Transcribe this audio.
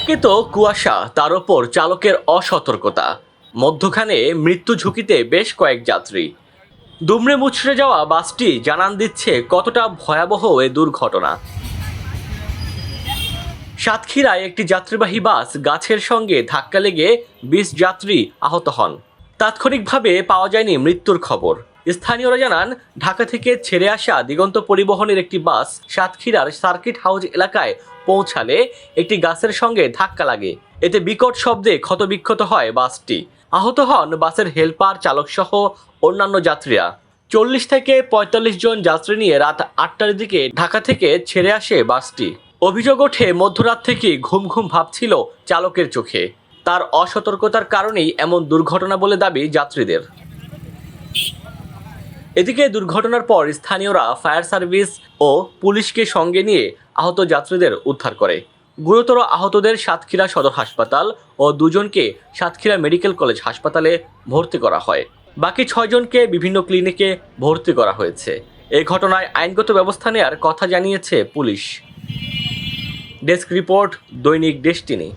একে তো কুয়াশা, তার ওপর চালকের অসতর্কতা। মধ্যখানে মৃত্যু ঝুঁকিতে বেশ কয়েক যাত্রী। দুমড়ে মুচড়ে যাওয়া বাসটি জানান দিচ্ছে কতটা ভয়াবহ এ দুর্ঘটনা। সাতক্ষীরায় একটি যাত্রীবাহী বাস গাছের সঙ্গে ধাক্কা লেগে বিশ যাত্রী আহত হন। তাৎক্ষণিকভাবে পাওয়া যায়নি মৃত্যুর খবর। স্থানীয়রা জানান, ঢাকা থেকে ছেড়ে আসা দিগন্ত পরিবহনের একটি বাস সাতক্ষীরার সার্কিট হাউস এলাকায় পৌঁছালে একটি গাছের সঙ্গে ধাক্কা লাগে। এতে বিকট শব্দে ক্ষতবিক্ষত হয় বাসটি। আহত হন বাসের হেলপার, চালকসহ অন্যান্য যাত্রীরা। চল্লিশ থেকে পঁয়তাল্লিশ জন যাত্রী নিয়ে রাত আটটার দিকে ঢাকা থেকে ছেড়ে আসে বাসটি। অভিযোগ ওঠে, মধ্যরাত থেকে ঘুম ঘুম ভাবছিল চালকের চোখে। তার অসতর্কতার কারণেই এমন দুর্ঘটনা বলে দাবি যাত্রীদের। এদিকে দুর্ঘটনার পর স্থানীয়রা ফায়ার সার্ভিস ও পুলিশকে সঙ্গে নিয়ে আহত যাত্রীদের উদ্ধার করে। গুরুতর আহতদের সাতক্ষীরা সদর হাসপাতাল ও দুজনকে সাতক্ষীরা মেডিকেল কলেজ হাসপাতালে ভর্তি করা হয়। বাকি ছয়জনকে বিভিন্ন ক্লিনিকে ভর্তি করা হয়েছে। এই ঘটনায় আইনগত ব্যবস্থা নেওয়ার কথা জানিয়েছে police. Desk report Dainik Destiny.